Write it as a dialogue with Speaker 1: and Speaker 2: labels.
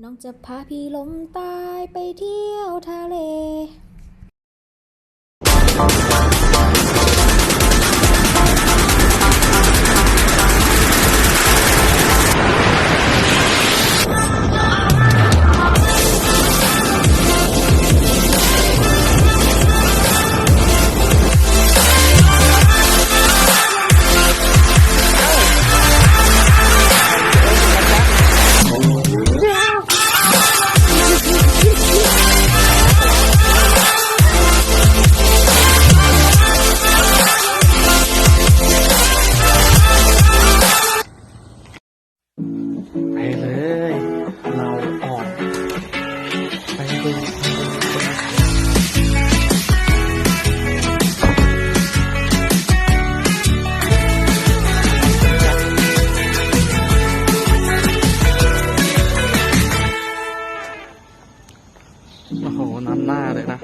Speaker 1: น้องจะพาพี่ลมตายไปเที่ยวทะเล
Speaker 2: โอ้โหน้ำหน้าเลยนะ